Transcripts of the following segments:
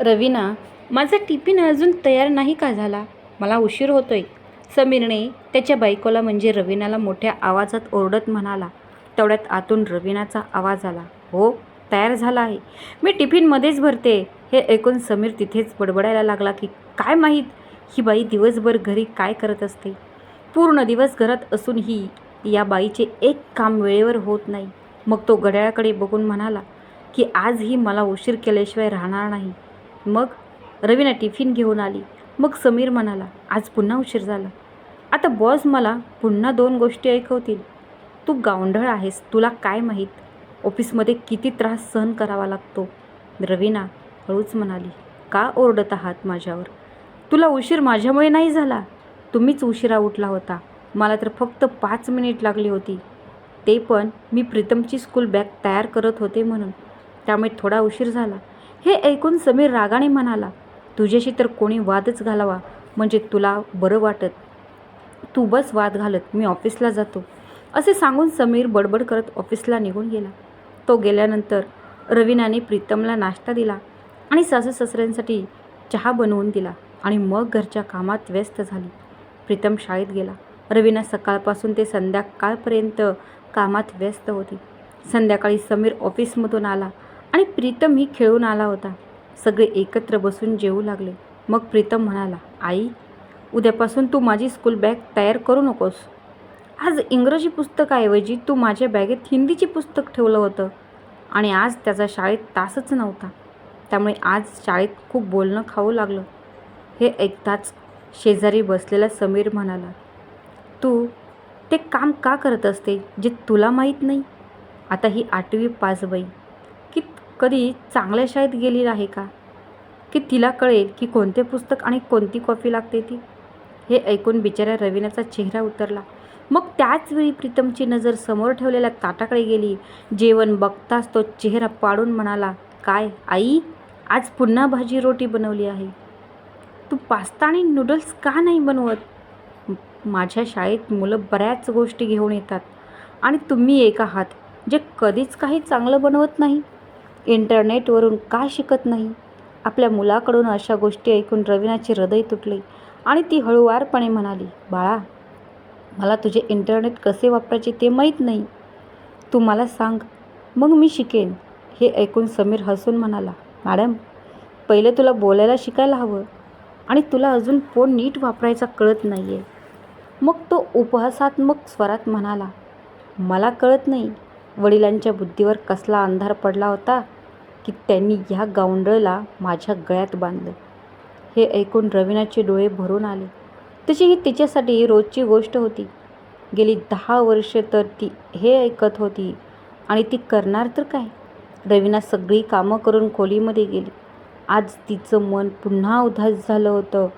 रवीना माझा टिफिन अजून तयार नाही का झाला? मला उशीर होतोय. समीरने त्याच्या बायकोला म्हणजे रवीनाला मोठ्या आवाजात ओरडत म्हणाला. तेवढ्यात आतून रवीनाचा आवाज आला. हो तयार झाला आहे. मी टिफिनमध्येच भरते. हे ऐकून समीर तिथेच बडबडायला लागला की काय माहीत? ही बाई दिवसभर घरी काय करत असते? पूर्ण दिवस घरात असूनही या बाईचे एक काम वेळेवर होत नाही. मग तो घड्याळाकडे बघून म्हणाला की आजही मला उशीर केल्याशिवाय राहणार नाही. मग रवीना टिफिन घेऊन आली. मग समीर म्हणाला आज पुन्हा उशीर झाला. आता बॉस मला पुन्हा दोन गोष्टी ऐकवतील. तू गावंढळ आहेस तुला काय माहीत? ऑफिसमध्ये किती त्रास सहन करावा लागतो. रवीना हळूच म्हणाली का ओरडत आहात माझ्यावर? तुला उशीर माझ्यामुळे नाही झाला. तुम्हीच उशिरा उठला होता. मला तर फक्त पाच मिनिट लागली होती. ते पण मी प्रीतमची स्कूल बॅग तयार करत होते म्हणून. त्यामुळे थोडा उशीर झाला. हे ऐकून समीर रागाने म्हणाला तुझ्याशी तर कोणी वादच घालावा म्हणजे तुला बरं वाटत. तू बस वाद घालत मी ऑफिसला जातो. असे सांगून समीर बडबड करत ऑफिसला निघून गेला. तो गेल्यानंतर रवीनाने प्रीतमला नाश्ता दिला आणि सासू सासऱ्यांसाठी चहा बनवून दिला आणि मग घरच्या कामात व्यस्त झाली. प्रीतम शाळेत गेला. रवीना सकाळपासून ते संध्याकाळपर्यंत कामात व्यस्त होती. संध्याकाळी समीर ऑफिसमधून आला. आणि प्रीतम ही खेळून आला होता. सगळे एकत्र बसून जेवू लागले. मग प्रीतम म्हणाला आई उद्यापासून तू माझी स्कूल बॅग तयार करू नकोस. आज इंग्रजी पुस्तकाऐवजी तू माझ्या बॅगेत हिंदीचे पुस्तक ठेवलं होतं आणि आज त्याचा शाळेत तासच नव्हता. त्यामुळे आज शाळेत खूप बोलणं खाऊ लागलं. हे ऐकताच शेजारी बसलेला समीर म्हणाला तू ते काम का करत असते जे तुला माहीत नाही? आता ही आठवी पास बाई कधी चांगल्या शाळेत गेली आहे का? की तिला कळेल की कोणते पुस्तक आणि कोणती कॉफी लागते ती? हे ऐकून बिचाऱ्या रवीनाचा चेहरा उतरला. मग त्याच वेळी प्रीतमची नजर समोर ठेवलेल्या ताटाकडे गेली. जेवण बघताच तो चेहरा पाडून म्हणाला काय आई आज पुन्हा भाजी रोटी बनवली आहे. तू पास्ता आणि नूडल्स का नाही बनवत? माझ्या शाळेत मुलं बऱ्याच गोष्टी घेऊन येतात आणि तुम्ही एक आहात जे कधीच काही चांगलं बनवत नाही. इंटरनेटवरून का शिकत नाही? आपल्या मुलाकडून अशा गोष्टी ऐकून रवीनाचे हृदय तुटले आणि ती हळूवारपणे म्हणाली बाळा मला तुझे इंटरनेट कसे वापरायचे ते माहीत नाही. तू मला सांग मग मी शिकेन. हे ऐकून समीर हसून म्हणाला मॅडम पहिले तुला बोलायला शिकायला हवं आणि तुला अजून फोन नीट वापरायचा कळत नाही आहे मग तो उपहासात्मक स्वरात म्हणाला मला कळत नाही वडिलांच्या बुद्धीवर कसला अंधार पडला होता. की त्यांनी ह्या गावंडळला माझ्या गळ्यात बांधलं. हे ऐकून रवीनाचे डोळे भरून आले. तशी ही तिच्यासाठी रोजची गोष्ट होती. गेली दहा वर्षे तर ती हे ऐकत होती. आणि ती करणार तर काय? रवीना सगळी कामं करून खोलीमध्ये गेली. आज तिचं मन पुन्हा उदास झालं होतं.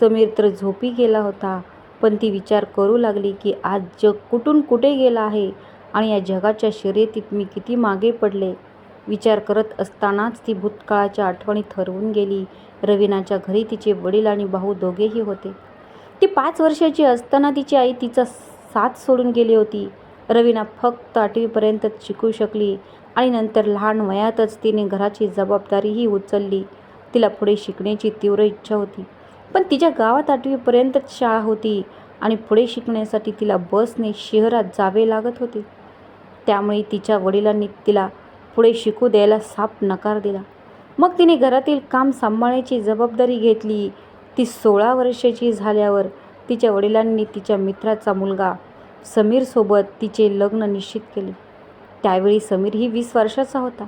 समीर तर झोपी गेला होता. पण ती विचार करू लागली की आज जग कुठून कुठे गेला आहे? आणि या जगाच्या शर्यतीत मी किती मागे पडले? विचार करत असतानाच ती भूतकाळाच्या आठवणीत हरवून गेली. रवीनाच्या घरी तिचे वडील आणि भाऊ दोघेही होते. ती पाच वर्षाची असताना तिची आई तिचा साथ सोडून गेली होती. रवीना फक्त आठवीपर्यंतच शिकू शकली आणि नंतर लहान वयातच तिने घराची जबाबदारीही उचलली. तिला पुढे शिकण्याची तीव्र इच्छा होती. पण तिच्या गावात आठवीपर्यंतच शाळा होती आणि पुढे शिकण्यासाठी तिला बसने शहरात जावे लागत होते. त्यामुळे तिच्या वडिलांनी तिला पुढे शिकू द्यायला साफ नकार दिला. मग तिने घरातील काम सांभाळण्याची जबाबदारी घेतली. ती सोळा वर्षाची झाल्यावर तिच्या वडिलांनी तिच्या मित्राचा मुलगा समीरसोबत तिचे लग्न निश्चित केले. त्यावेळी समीर ही वीस वर्षाचा होता.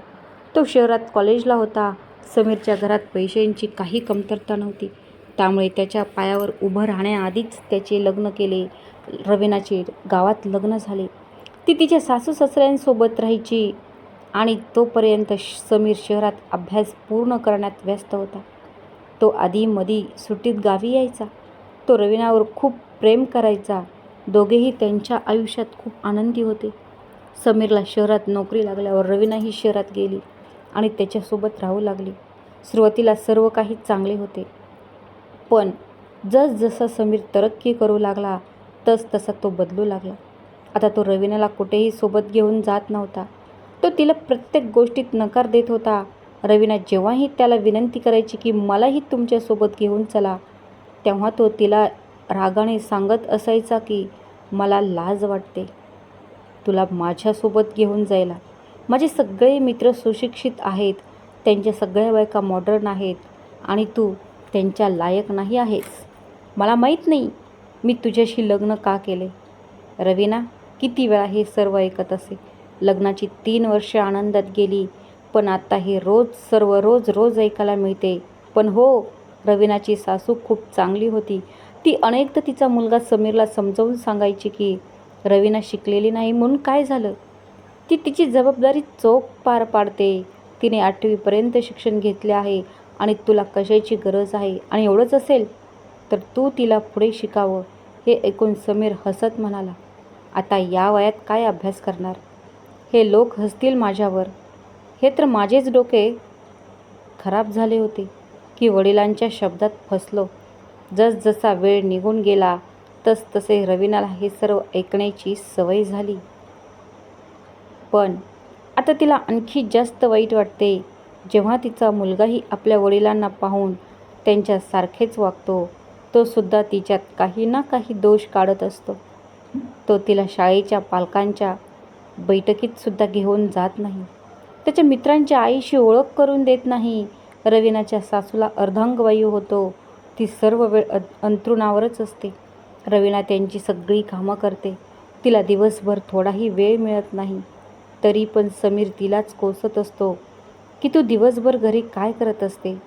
तो शहरात कॉलेजला होता. समीरच्या घरात पैशांची काही कमतरता नव्हती. त्यामुळे त्याच्या पायावर उभं राहण्याआधीच त्याचे लग्न केले. रवीनाचे गावात लग्न झाले. ती तिच्या सासू सासऱ्यांसोबत राहायची. आणि तोपर्यंत समीर शहरात अभ्यास पूर्ण करण्यात व्यस्त होता. तो आधीमधी सुट्टीत गावी यायचा. तो रवीनावर खूप प्रेम करायचा. दोघेही त्यांच्या आयुष्यात खूप आनंदी होते. समीरला शहरात नोकरी लागल्यावर रवीनाही शहरात गेली आणि त्याच्यासोबत राहू लागली. सुरुवातीला सर्व काही चांगले होते. पण जसजसा समीर तरक्की करू लागला तस तसा तो बदलू लागला. आता तो रवीनाला कुठेही सोबत घेऊन जात नव्हता. तो तिला प्रत्येक गोष्टीत नकार देत होता. रवीना जेव्हाही त्याला विनंती करायची की मलाही तुमच्यासोबत घेऊन चला तेव्हा तो तिला रागाने सांगत असायचा की मला लाज वाटते. तुला माझ्यासोबत घेऊन जायला. माझे सगळे मित्र सुशिक्षित आहेत. त्यांच्या सगळ्या बायका मॉडर्न आहेत. आणि तू त्यांच्या लायक नाही आहेस. मला माहीत नाही मी तुझ्याशी लग्न का केले. रवीना किती वेळा हे सर्व ऐकत असे. लग्नाची तीन वर्षे आनंदात गेली. पण आता हे रोज सर्व रोज रोज ऐकायला मिळते. पण हो रवीनाची सासू खूप चांगली होती. ती अनेकदा तिचा मुलगा समीरला समजावून सांगायची की रवीना शिकलेली नाही म्हणून काय झालं? ती तिची जबाबदारी चोख पार पाडते. तिने आठवीपर्यंत शिक्षण घेतले आहे आणि तुला कशाची गरज आहे? आणि एवढंच असेल तर तू तिला पुढे शिकावं हे ऐकून समीर हसत म्हणाला. आता या वयात काय अभ्यास करणार? हे लोक हसतील माझ्यावर. हे तर माझेच डोके खराब झाले होते. की वडिलांच्या शब्दात फसलो. जसजसा वेळ निघून गेला तस तसे रवीनाला हे सर्व ऐकण्याची सवय झाली. पण आता तिला आणखी जास्त वाईट वाटते. जेव्हा तिचा मुलगाही आपल्या वडिलांना पाहून त्यांच्यासारखेच वागतो तो सुद्धा तिच्यात काही ना काही दोष काढत असतो. तो तिला शाळेच्या पालकांच्या बैठकीतसुद्धा घेऊन जात नाही. त्याच्या मित्रांच्या आईशी ओळख करून देत नाही. रवीनाच्या सासूला अर्धांगवायू होतो. ती सर्व वेळ अंतरुणावरच असते. रवीना त्यांची सगळी कामं करते. तिला दिवसभर थोडाही वेळ मिळत नाही. तरी पण समीर तिलाच कोसत असतो. की तू दिवसभर घरी काय करत असते?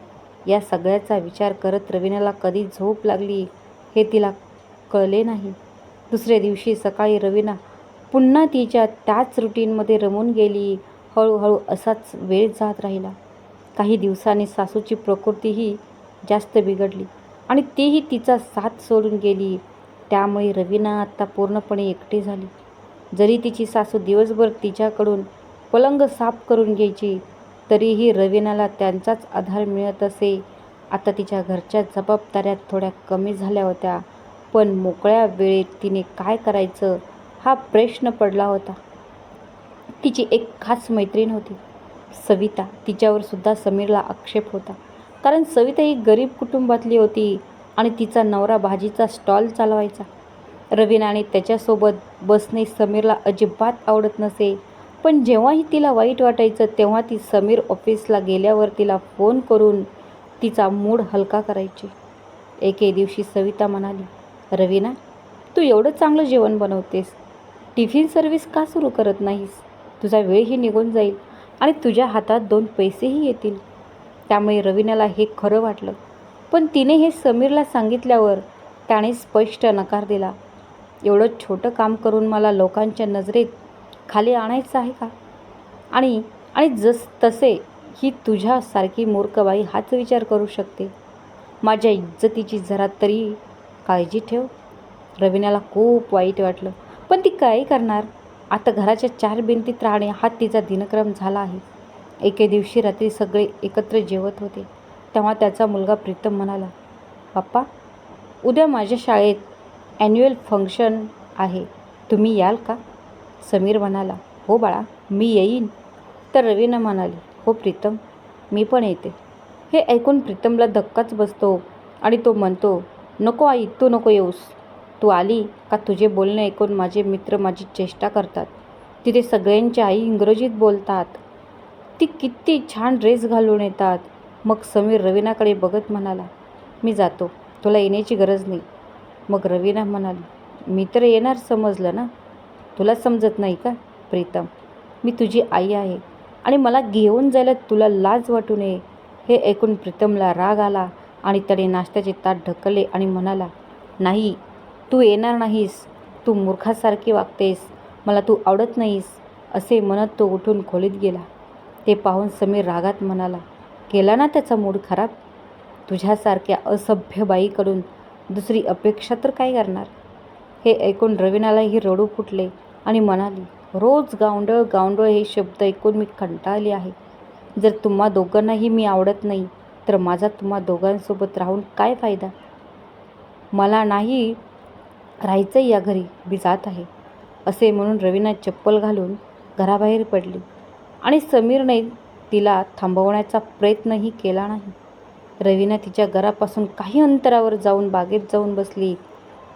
या सगळ्याचा विचार करत रवीनाला कधी झोप लागली हे तिला कळले नाही. दुसऱ्या दिवशी सकाळी रवीना पुन्हा तिच्या त्याच रुटीनमध्ये रमून गेली. हळूहळू असाच वेळ जात राहिला. काही दिवसांनी सासूची प्रकृतीही जास्त बिघडली आणि तीही तिचा साथ सोडून गेली. त्यामुळे रवीना आता पूर्णपणे एकटी झाली. जरी तिची सासू दिवसभर तिच्याकडून पलंग साफ करून घ्यायची तरीही रवीनाला त्यांचाच आधार मिळत असे. आता तिच्या घरच्या जबाबदाऱ्या थोड्या कमी झाल्या होत्या पण मोकळ्या वेळेत तिने काय करायचं हा प्रश्न पडला होता. तिची एक खास मैत्रीण होती. सविता. तिच्यावर सुद्धा समीरला आक्षेप होता. कारण सविता ही गरीब कुटुंबातली होती आणि तिचा नवरा भाजीचा स्टॉल चालवायचा. रवीनाने त्याच्यासोबत बसणे समीरला अजिबात आवडत नसे. पण जेव्हाही तिला वाईट वाटायचं तेव्हा ती समीर ऑफिसला गेल्यावर तिला फोन करून तिचा मूड हलका करायची. एके दिवशी सविता म्हणाली रवीना तू एवढं चांगलं जेवण बनवतेस. टिफिन सर्व्हिस का सुरू करत नाहीस? तुझा वेळही निघून जाईल आणि तुझ्या हातात दोन पैसेही येतील. त्यामुळे रवीनाला हे खरं वाटलं. पण तिने हे समीरला सांगितल्यावर त्याने स्पष्ट नकार दिला. एवढं छोटं काम करून मला लोकांच्या नजरेत खाली आणायचं आहे का? आणि आणि जस तसे ही तुझ्यासारखी मूर्खबाई हाच विचार करू शकते. माझ्या इज्जतीची जरा तरी काळजी ठेव. रवीनाला खूप वाईट वाटलं. पण ती काय करणार? आता घराच्या चार भिंतीत राहणे हा तिचा दिनक्रम झाला आहे. एके दिवशी रात्री सगळे एकत्र जेवत होते. तेव्हा त्याचा मुलगा प्रीतम म्हणाला पप्पा उद्या माझ्या शाळेत ॲन्युअल फंक्शन आहे. तुम्ही याल का? समीर म्हणाला हो बाळा मी येईन. तर रवीनं म्हणाली हो प्रीतम मी पण येते. हे ऐकून प्रीतमला धक्काच बसतो आणि तो म्हणतो नको आई तू नको येऊस. तू आली का तुझे बोलणे ऐकून माझे मित्र माझी चेष्टा करतात. तिथे सगळ्यांची आई इंग्रजीत बोलतात. ती किती छान ड्रेस घालून येतात. मग समीर रवीनाकडे बघत म्हणाला मी जातो. तुला येण्याची गरज नाही. मग रवीना म्हणाली मी तर येणार समजलं ना? तुला समजत नाही का प्रीतम? मी तुझी आई आहे आणि मला घेऊन जायला तुला लाज वाटू नये. हे ऐकून प्रीतमला राग आला आणि त्याने नाश्त्याचे ताट ढकलले आणि म्हणाला नाही तू येणार नाहीस. तू मूर्खासारखी वागतेस. मला तू आवडत नाहीस असे म्हणत तो उठून खोलीत गेला. ते पाहून समीर रागात म्हणाला केला ना त्याचा मूड खराब? तुझ्यासारख्या असभ्य बाईकडून दुसरी अपेक्षा तर काय करणार? हे ऐकून रवीनालाही रडू फुटले आणि म्हणाली रोज गावंडळ गावंडळ हे शब्द ऐकून मी कंटाळले आहे. जर तुम्हा दोघांनाही मी आवडत नाही तर माझा तुम्हा दोघांसोबत राहून काय फायदा? मला नाही राहायचं या घरी मी जात आहे. असे म्हणून रवीना चप्पल घालून घराबाहेर पडली आणि समीरने तिला थांबवण्याचा प्रयत्नही केला नाही. रवीना तिच्या घरापासून काही अंतरावर जाऊन बागेत जाऊन बसली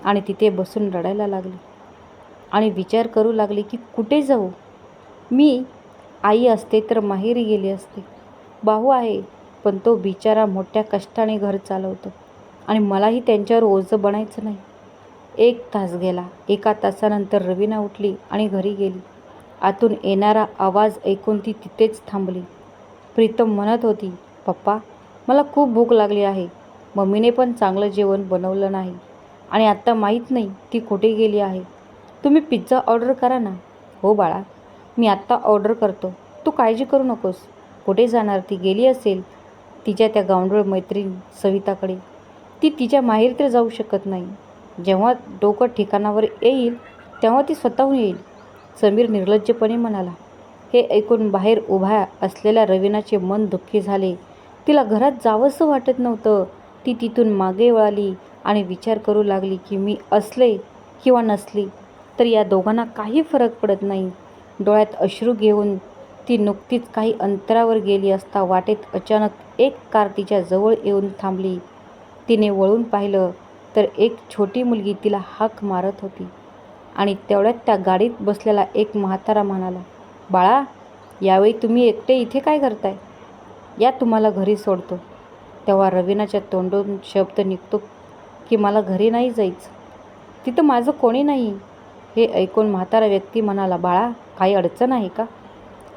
आणि तिथे बसून रडायला लागली. आणि विचार करू लागली की कुठे जाऊ? मी आई असते तर माहेरी गेली असते. भाऊ आहे पण तो बिचारा मोठ्या कष्टाने घर चालवतो आणि मलाही त्यांच्यावर ओझं बनायचं नाही. एक तास गेला. एका तासानंतर रवीना उठली आणि घरी गेली. आतून येणारा आवाज ऐकून ती तिथेच थांबली. प्रीतम म्हणत होती पप्पा मला खूप भूक लागली आहे. मम्मीने पण चांगलं जेवण बनवलं नाही. आणि आत्ता माहीत नाही ती कुठे गेली आहे. तुम्ही पिझ्झा ऑर्डर करा ना. हो बाळा मी आत्ता ऑर्डर करतो. तू काळजी करू नकोस. कुठे जाणार ती? गेली असेल तिच्या त्या गावंडळ मैत्रीण सविताकडे. ती तिच्या माहेर तर जाऊ शकत नाही. जेव्हा डोकं ठिकाणावर येईल तेव्हा ती स्वतःहून येईल. समीर निर्लज्जपणे म्हणाला हे ऐकून बाहेर उभ्या असलेल्या रवीनाचे मन दुःखी झाले. तिला घरात जावंसं वाटत नव्हतं. ती तिथून मागे वळाली आणि विचार करू लागली की मी असले किंवा नसली तर या दोघांना काही फरक पडत नाही. डोळ्यात अश्रू घेऊन ती नुकतीच काही अंतरावर गेली असता वाटेत अचानक एक कार तिच्या जवळ येऊन थांबली. तिने वळून पाहिलं तर एक छोटी मुलगी तिला हाक मारत होती. आणि तेवढ्यात त्या गाडीत बसलेला एक म्हातारा म्हणाला बाळा यावेळी तुम्ही एकटे इथे काय करताय? या तुम्हाला घरी सोडतो. तेव्हा रवीनाच्या तोंडून शब्द निघतो की मला घरी नाही जायचं. तिथं माझं कोणी नाही? हे ऐकून म्हातारा व्यक्ती म्हणाला बाळा काही अडचण आहे का?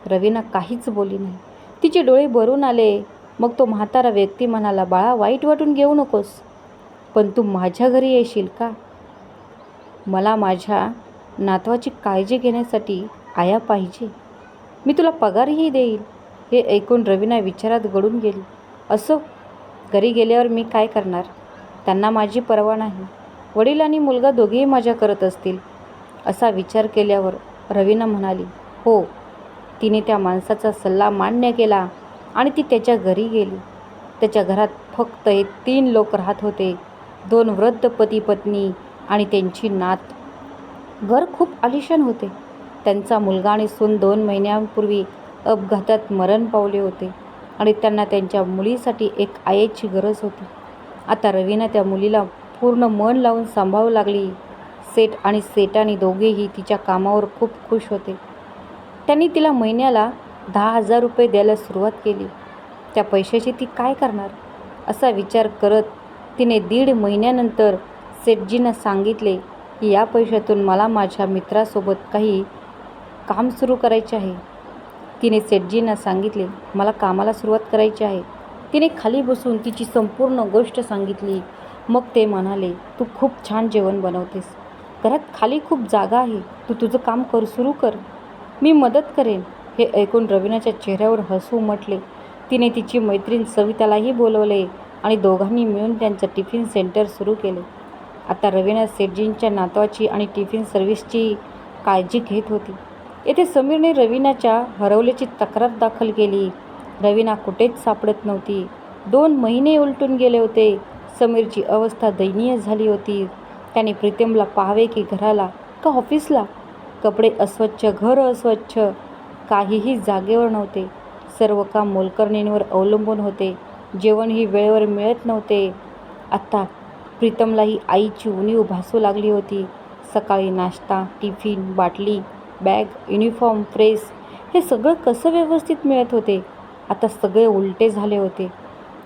रवीना काहीच बोली नाही. तिचे डोळे भरून आले. मग तो म्हातारा व्यक्ती म्हणाला बाळा वाईट वाटून घेऊ नकोस. पण तू माझ्या घरी येशील का? मला माझ्या नातवाची काळजी घेण्यासाठी आया पाहिजे. मी तुला पगारही देईल. हे ऐकून रवीना विचारात गळून गेली. असो घरी गेल्यावर मी काय करणार? त्यांना माझी परवा नाही. वडील आणि मुलगा दोघेही मजा करत असतील असा विचार केल्यावर रवीना म्हणाली हो. तिने त्या माणसाचा सल्ला मान्य केला आणि ती त्याच्या घरी गेली. त्याच्या घरात फक्त हे तीन लोक राहत होते. दोन वृद्ध पती पत्नी आणि त्यांची नात. घर खूप आलिशान होते. त्यांचा मुलगा आणि सून दोन महिन्यांपूर्वी अपघातात मरण पावले होते आणि त्यांना त्यांच्या मुलीसाठी एक आईची गरज होती. आता रवीनं त्या मुलीला पूर्ण मन लावून सांभाळू लागली. सेट आणि सेटानी दोघेही तिच्या कामावर खूप खुश होते. त्यांनी तिला महिन्याला दहा हजार रुपये द्यायला सुरुवात केली. त्या पैशाची ती काय करणार? असा विचार करत तिने दीड महिन्यानंतर सेठजींना सांगितले की या पैशातून मला माझ्या मित्रासोबत काही काम सुरू करायचे आहे. तिने सेठजींना सांगितले मला कामाला सुरुवात करायची आहे. तिने खाली बसून तिची संपूर्ण गोष्ट सांगितली. मग ते म्हणाले तू खूप छान जेवण बनवतेस. घरात खाली खूप जागा आहे. तू तुझं काम कर सुरू कर. मी मदत करेन. हे ऐकून रवीनाच्या चेहऱ्यावर हसू उमटले तिने तिची मैत्रीण सवितालाही बोलवले. आणि दोघांनी मिळून त्यांचं टिफिन सेंटर सुरू केले. आता रवीना सेठजींच्या नातवाची आणि टिफिन सर्व्हिसची काळजी घेत होती. येथे समीरने रवीनाच्या हरवल्याची तक्रार दाखल केली. रवीना कुठेच सापडत नव्हती. दोन महिने उलटून गेले होते. समीरची अवस्था दयनीय झाली होती. त्याने प्रीतमला पाहावे की घराला का ऑफिसला? कपडे अस्वच्छ घर अस्वच्छ काहीही जागेवर नव्हते. सर्व काम मोलकर्णींवर अवलंबून होते. जेवणही वेळेवर मिळत नव्हते. आत्ता प्रीतमलाही आईची उणीव भासू लागली होती. सकाळी नाश्ता टिफिन बाटली बॅग युनिफॉर्म प्रेस हे सगळं कसं व्यवस्थित मिळत होते? आता सगळे उलटे झाले होते.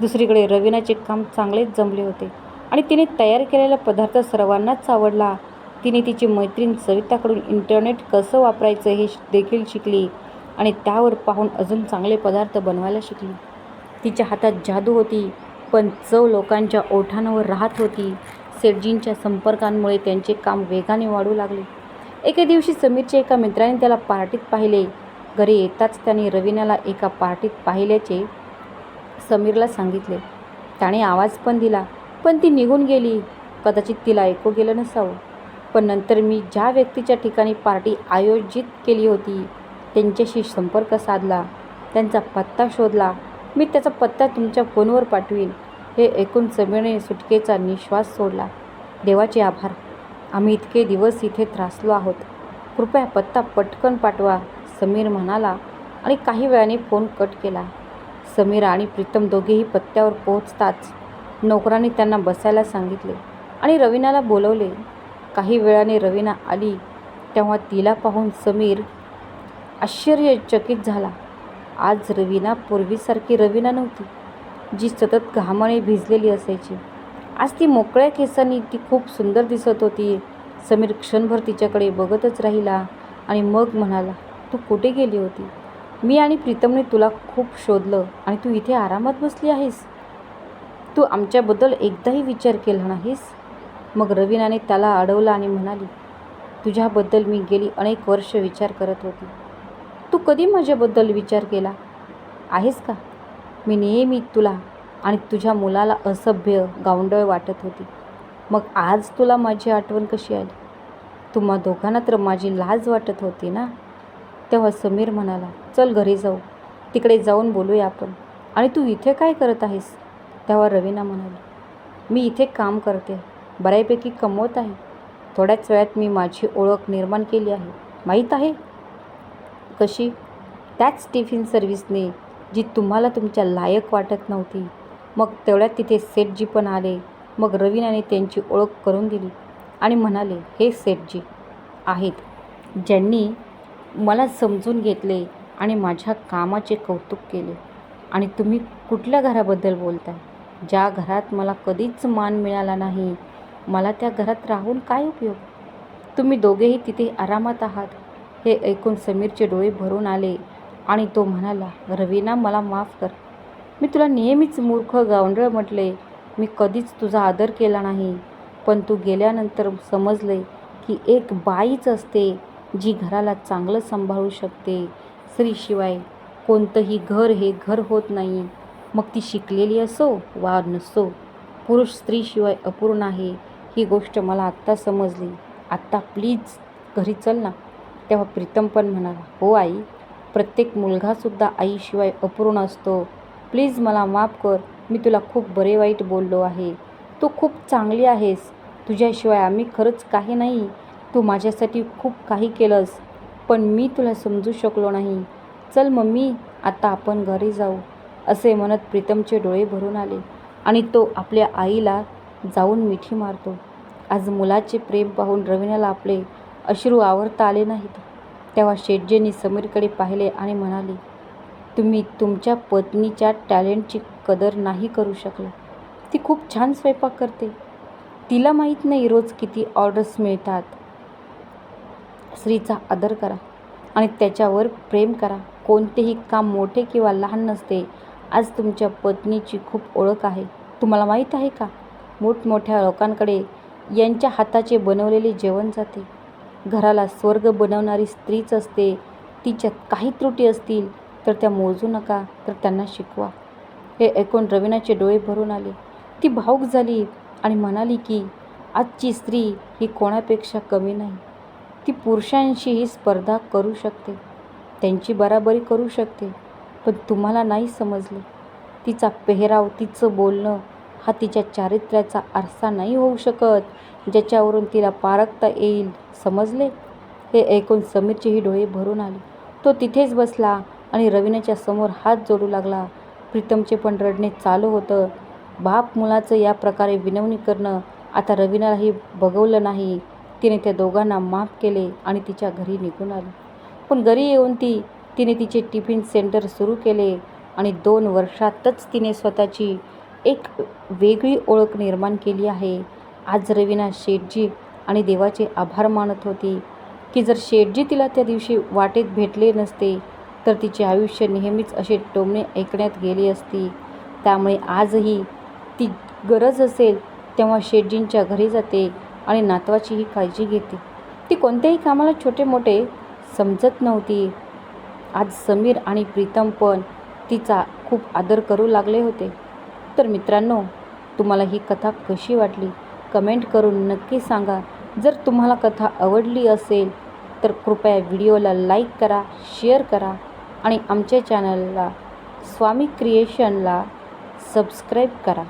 दुसरीकडे रवीनाचे काम चांगलेच जमले होते आणि तिने तयार केलेला पदार्थ सर्वांनाच आवडला. तिने तिची मैत्रीण सविताकडून इंटरनेट कसं वापरायचं हे श- देखील शिकली आणि त्यावर पाहून अजून चांगले पदार्थ बनवायला शिकली. तिच्या हातात जादू होती पण चव लोकांच्या ओठांवर राहत होती. सेठजींच्या संपर्कांमुळे त्यांचे काम वेगाने वाढू लागले. एके दिवशी समीरच्या एका मित्राने त्याला पार्टीत पाहिले. घरी येताच त्याने रवीनाला एका पार्टीत पाहिल्याचे समीरला सांगितले. त्याने आवाज पण दिला पण ती निघून गेली. कदाचित तिला ऐकू गेलं नसावं. पण नंतर मी ज्या व्यक्तीच्या ठिकाणी पार्टी आयोजित केली होती त्यांच्याशी संपर्क साधला. त्यांचा पत्ता शोधला. मी त्याचा पत्ता तुमच्या फोनवर पाठवीन. हे ऐकून समीरने सुटकेचा निश्वास सोडला. देवाचे आभार. आम्ही इतके दिवस इथे त्रासलो आहोत. कृपया पत्ता पटकन पाठवा समीर म्हणाला आणि काही वेळाने फोन कट केला. समीर आणि प्रीतम दोघेही पत्त्यावर पोहोचताच नोकरांनी त्यांना बसायला सांगितले आणि रवीनाला बोलवले. काही वेळाने रवीना आली तेव्हा तिला पाहून समीर आश्चर्यचकित झाला. आज रवीना पूर्वीसारखी रवीना नव्हती जी सतत घामाने भिजलेली असायची. आज ती मोकळ्या केसांनी ती खूप सुंदर दिसत होती. समीर क्षणभर तिच्याकडे बघतच राहिला आणि मग म्हणाला तू कुठे गेली होती? मी आणि प्रीतमने तुला खूप शोधलं आणि तू इथे आरामात बसली आहेस. तू आमच्याबद्दल एकदाही विचार केला नाहीस? मग रवीनाने त्याला अडवलं आणि म्हणाली तुझ्याबद्दल मी गेली अनेक वर्ष विचार करत होती. तू कधी माझ्याबद्दल विचार केला? आहेस का? मी नेहमी तुला आणि तुझ्या मुलाला असभ्य गावंडळ वाटत होती. मग आज तुला माझी आठवण कशी आली? तुम्हा दोघांना तर माझी लाज वाटत होती ना? तेव्हा समीर म्हणाला चल घरी जाऊ. तिकडे जाऊन बोलूया आपण. आणि तू इथे काय करत आहेस? तेव्हा रवीना म्हणाली मी इथे काम करते. बऱ्यापैकी कमवत आहे. थोड्याच वेळात मी माझी ओळख निर्माण केली आहे. माहीत आहे? कशी? त्याच टिफिन सर्व्हिसने जी तुम्हाला तुमच्या लायक वाटत नव्हती. मग तेवढ्यात तिथे सेठजी पण आले. मग रवीनाने त्यांची ओळख करून दिली आणि म्हणाले हे सेठजी आहेत. ज्यांनी मला समजून घेतले आणि माझ्या कामाचे कौतुक केले. आणि तुम्ही कुठल्या घराबद्दल बोलताय? ज्या घरात मला कधीच मान मिळाला नाही मला त्या घरात राहून काय उपयोग? तुम्ही दोघेही तिथे आरामात आहात. हे ऐकून समीरचे डोळे भरून आले आणि तो म्हणाला रवीना मला माफ कर. मी तुला नेहमीच मूर्ख गावंडळ म्हटले. मी कधीच तुझा आदर केला नाही. पण तू गेल्यानंतर समजले की एक बाईच असते जी घराला चांगलं सांभाळू शकते. स्त्रीशिवाय कोणतंही घर हे घर होत नाही. मग ती शिकलेली असो वा नसो. पुरुष स्त्रीशिवाय अपूर्ण आहे ही गोष्ट मला आत्ता समजली. आत्ता प्लीज घरी चल ना. तेव्हा प्रीतम पण म्हणाला हो आई प्रत्येक मुलगासुद्धा आईशिवाय अपूर्ण असतो. प्लीज मला माफ कर मी तुला खूप बरे वाईट बोललो आहे. तू खूप चांगली आहेस. तुझ्याशिवाय आम्ही खरंच काही नाही. तू माझ्यासाठी खूप काही केलंस पण मी तुला समजू शकलो नाही. चल मम्मी आता आपण घरी जाऊ असे म्हणत प्रीतमचे डोळे भरून आले आणि तो आपल्या आईला जाऊन मिठी मारतो. आज मुलाचे प्रेम पाहून रवीनाला आपले अश्रू आवरता आले नाहीत. तेव्हा शेटजींनी समीरकडे पाहिले आणि म्हणाले तुम्ही तुमच्या पत्नीच्या टॅलेंटची कदर नाही करू शकला. ती खूप छान स्वयंपाक करते. तिला माहीत नाही रोज किती ऑर्डर्स मिळतात. स्त्रीचा आदर करा आणि त्याच्यावर प्रेम करा. कोणतेही काम मोठे किंवा लहान नसते. आज तुमच्या पत्नीची खूप ओळख आहे. तुम्हाला माहीत आहे का? मोठमोठ्या लोकांकडे यांच्या हाताचे बनवलेले जेवण जाते. घराला स्वर्ग बनवणारी स्त्रीच असते. तिच्यात काही त्रुटी असतील तर त्या मोजू नका तर त्यांना शिकवा. हे ऐकून रवीनाचे डोळे भरून आले. ती भाऊक झाली आणि म्हणाली की आजची स्त्री ही कोणापेक्षा कमी नाही. ती पुरुषांशीही स्पर्धा करू शकते. त्यांची बराबरी करू शकते. पण तुम्हाला नाही समजले. तिचा पेहराव तिचं बोलणं हा तिच्या चारित्र्याचा आरसा नाही होऊ शकत. ज्याच्यावरून तिला पारखता येईल समजले? हे ऐकून समीरचेही डोळे भरून आले. तो तिथेच बसला आणि रवीनाच्या समोर हात जोडू लागला. प्रीतमचे पण रडणे चालू होतं. बाप मुलाचं या प्रकारे विनवणी करणं आता रवीनालाही बघवलं नाही. तिने त्या दोघांना माफ केले आणि तिच्या घरी निघून आली. पण घरी येऊन ती तिने तिचे टिफिन सेंटर सुरू केले आणि दोन वर्षातच तिने स्वतःची एक वेगळी ओळख निर्माण केली आहे. आज रवीना शेठजी आणि देवाचे आभार मानत होती की जर शेठजी तिला त्या दिवशी वाटेत भेटले नसते तर तिचे आयुष्य नेहमीच असे टोमणे ऐकण्यात गेले असती. त्यामुळे आजही ती गरज असेल तेव्हा शेठजींच्या घरी जाते आणि नातवाचीही काळजी घेते. ती कोणत्याही कामाला छोटे मोठे समजत नव्हती. आज समीर आणि प्रीतम पण तिचा खूप आदर करू लागले होते. तर मित्रांनो तुम्हाला ही कथा कशी वाटली? कमेंट करून नक्की सांगा. जर तुम्हाला कथा आवडली असेल तर कृपया व्हिडिओला लाईक करा शेअर करा आणि आमच्या चॅनलला स्वामी क्रिएशनला सबस्क्राईब करा.